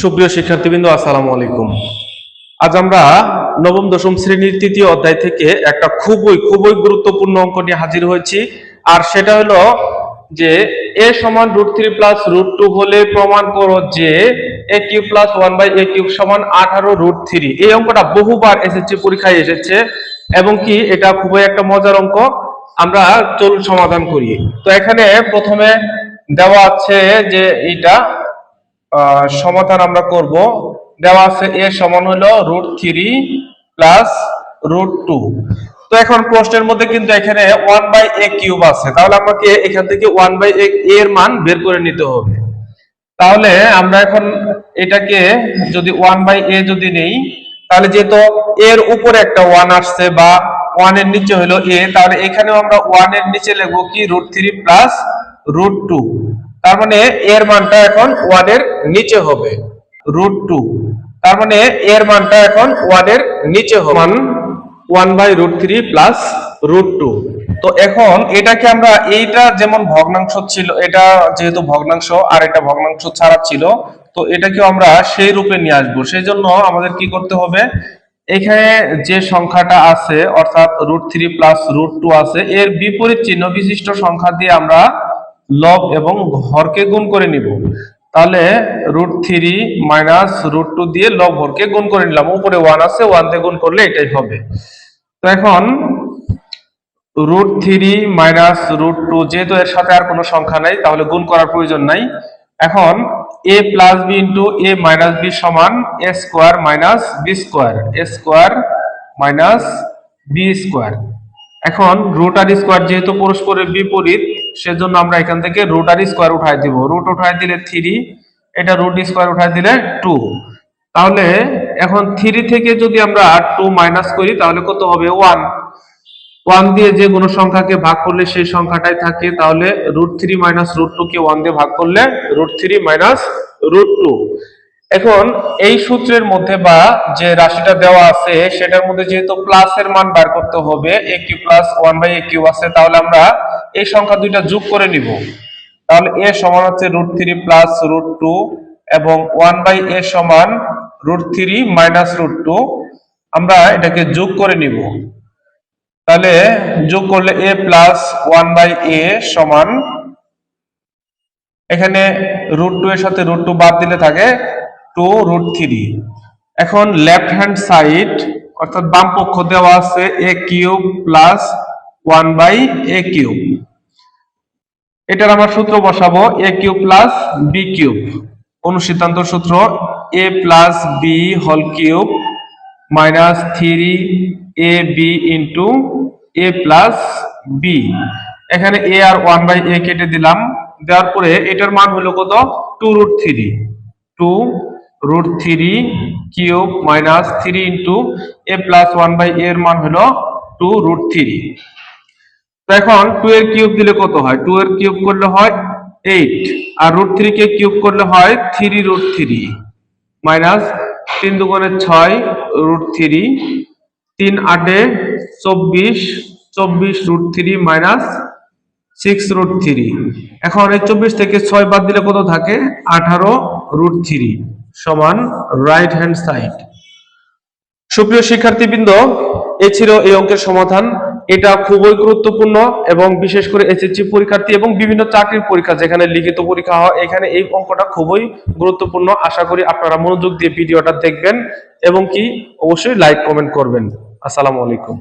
সুপ্রিয় শিক্ষার্থীবৃন্দ আসসালামু আলাইকুম। আজ আমরা নবম দশম শ্রেণির তৃতীয় অধ্যায় থেকে একটা খুবই খুবই গুরুত্বপূর্ণ অঙ্ক নিয়ে হাজির হয়েছি। আর সেটা হলো যে এ সমান root three plus root two হলে প্রমাণ করো যে a cube plus one by a cube সমান আঠারো রুট থ্রি এই অঙ্কটা বহুবার এসেছে পরীক্ষায় এসেছে এবং কি এটা খুবই একটা মজার অঙ্ক। আমরা চলুন সমাধান করি। তো এখানে প্রথমে দেওয়া আছে যে আহ, সমাধান আমরা করব। দেওয়া আছে এ সমান হলো root three plus root two তো এখন প্রশ্নের মধ্যে কিন্তু এখানে ওয়ান বাই এ কিউব আছে। তাহলে আমাকে এখান থেকে ওয়ান বাই এ এর মান বের করে নিতে হবে। তাহলে আমরা এখন এটাকে যদি ওয়ান বাই এ যদি নেই, তাহলে যেহেতু এর উপরে একটা ওয়ান আসছে বা ওয়ানের নিচে হলো এ তাহলে এখানেও আমরা ওয়ানের নিচে লিখব কি? Root three plus root two তার মানে এর মানটা এখন ওয়ানের নিচে হবে। রুট টু তার মানে এর মানটা এখন ওয়ানের নিচে হবে। মান one by root three plus root two তো এখন এটাকে আমরা এইটা যেমন ভগ্নাংশ ছিল এটা যেহেতু ভগ্নাংশ আর এটা ভগ্নাংশ ছাড়া ছিল তো এটাকেও আমরা সেই রূপে নিয়ে আসব। সেই জন্য আমাদের কি করতে হবে? এখানে যে সংখ্যাটা আছে অর্থাৎ root three plus root two আছে এর বিপরীত চিহ্ন বিশিষ্ট সংখ্যা দিয়ে আমরা লব এবং হরকে গুণ করে নিব। তাহলে root three minus root two দিয়ে লব হরকে গুণ করে নিলাম। উপরে ওয়ান আছে ওয়ান দিয়ে গুণ করলে এটাই হবে। তো এখন root three minus root two যেহেতু এর সাথে আর কোনো সংখ্যা নাই, তাহলে গুণ করার প্রয়োজন নাই। এখন a plus b into a minus b সমান a square minus b square a square minus b square এখন রুট আর স্কোয়ার যেহেতু পরস্পরের বিপরীত সেজন্য আমরা এখান থেকে রুট আর স্কোয়ার উঠাই দিব। রুট উঠাই দিলে থ্রি, এটা রুট স্কোয়ার উঠাই দিলে টু। তাহলে এখন থ্রি থেকে যদি আমরা টু মাইনাস করি, তাহলে কত হবে? ওয়ান। ওয়ান দিয়ে যে কোনো সংখ্যাকে ভাগ করলে সেই সংখ্যাটাই থাকে। তাহলে root three minus root two কে ওয়ান দিয়ে ভাগ করলে root three minus root two. এখন এই সূত্রের মধ্যে বা যে রাশিটা দেওয়া আছে, সেটার মধ্যে যেহেতু প্লাস এর মান বার করতে হবে a cube plus one by a cube আছে, তাহলে আমরা এই সংখ্যা দুইটা যোগ করে নিব। তাহলে এ সমান হচ্ছে root three plus root two এবং ওয়ান বাই এ সমান root three minus root two আমরা এটাকে যোগ করে নিব। তাহলে যোগ করলে a plus one by a সমান, এখানে রুট টু এর সাথে রুট টু বাদ দিলে থাকে টু রুট থ্রি। এখন লেফট হ্যান্ড সাইড অর্থাৎ বাম পক্ষ দেওয়া আছে a cube plus one by a cube এটার আমার সূত্র বসাবো a cube plus b cube অনুসিদ্ধান্ত সূত্র a plus b whole cube minus three a b into a plus b এখানে এ আর ওয়ান বাই এ কেটে দিলাম, দেওয়ার পরে এটার মান হলো কত? Two root three two root three cube minus three into a plus one by এর মান হলো টু রুট থ্রি তো এখন টু এর কিউব দিলে কত হয়? টু এর কিউব করলে হয় এইট আর রুট থ্রি কে কিউব করলে হয় থ্রি রুট থ্রি মাইনাস তিন দুগুণে ছয় রুট থ্রি তিন আটে চব্বিশ চব্বিশ root three minus six root three এখন এই চব্বিশ থেকে ছয় বাদ দিলে কত থাকে? আঠারো রুট থ্রি সমান রাইট হ্যান্ড সাইড সুপ্রিয় শিক্ষার্থীবৃন্দ, এ ছিল এই অঙ্কের সমাধান। এটা খুবই গুরুত্বপূর্ণ এবং বিশেষ করে এসএসসি পরীক্ষার্থী এবং বিভিন্ন চাকরির পরীক্ষা, যেখানে লিখিত পরীক্ষা হয়, এখানে এই অঙ্কটা খুবই গুরুত্বপূর্ণ। আশা করি আপনারা মনোযোগ দিয়ে ভিডিওটা দেখবেন এবং কি অবশ্যই লাইক কমেন্ট করবেন। আসসালামু আলাইকুম।